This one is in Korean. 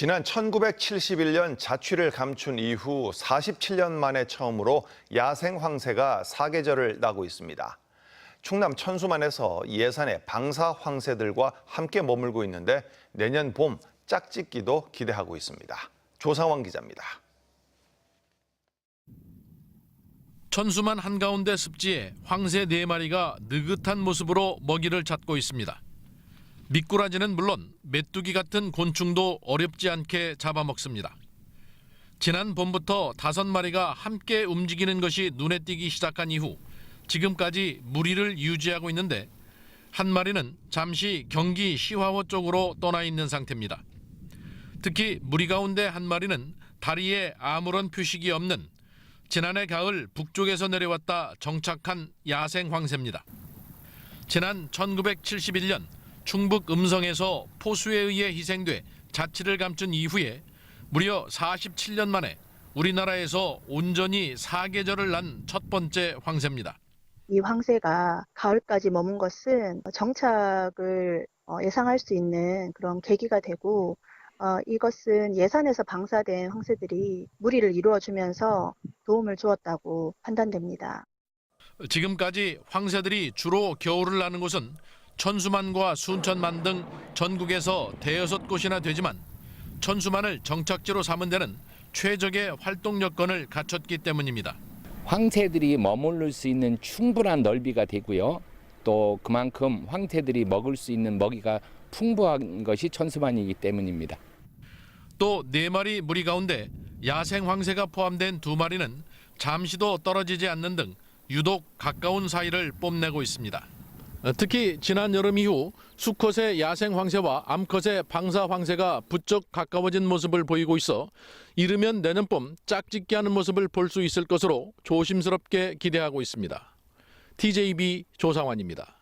지난 1971년 자취를 감춘 이후 47년 만에 처음으로 야생 황새가 사계절을 나고 있습니다. 충남 천수만에서 예산의 방사 황새들과 함께 머물고 있는데 내년 봄 짝짓기도 기대하고 있습니다. 조상원 기자입니다. 천수만 한가운데 습지에 황새 네 마리가 느긋한 모습으로 먹이를 찾고 있습니다. 미꾸라지는 물론 메뚜기 같은 곤충도 어렵지 않게 잡아먹습니다. 지난 봄부터 다섯 마리가 함께 움직이는 것이 눈에 띄기 시작한 이후 지금까지 무리를 유지하고 있는데 한 마리는 잠시 경기 시화호 쪽으로 떠나 있는 상태입니다. 특히 무리 가운데 한 마리는 다리에 아무런 표식이 없는 지난해 가을 북쪽에서 내려왔다 정착한 야생 황새입니다. 지난 1971년 충북 음성에서 포수에 의해 희생돼 자취를 감춘 이후에 무려 47년 만에 우리나라에서 온전히 사계절을 난 첫 번째 황새입니다. 이 황새가 가을까지 머문 것은 정착을 어, 예상할 수 있는 그런 계기가 되고 어, 이것은 예산에서 방사된 황새들이 무리를 이루어주면서 도움을 주었다고 판단됩니다. 지금까지 황새들이 주로 겨울을 나는 곳은 천수만과 순천만 등 전국에서 대여섯 곳이나 되지만 천수만을 정착지로 삼은 데는 최적의 활동 여건을 갖췄기 때문입니다. 황새들이 머무를 수 있는 충분한 넓이가 되고요. 또 그만큼 황새들이 먹을 수 있는 먹이가 풍부한 것이 천수만이기 때문입니다. 또 네 마리 무리 가운데 야생 황새가 포함된 두 마리는 잠시도 떨어지지 않는 등 유독 가까운 사이를 뽐내고 있습니다. 특히 지난 여름 이후 수컷의 야생 황새와 암컷의 방사 황새가 부쩍 가까워진 모습을 보이고 있어 이르면 내년 봄 짝짓기 하는 모습을 볼 수 있을 것으로 조심스럽게 기대하고 있습니다. TJB 조상환입니다.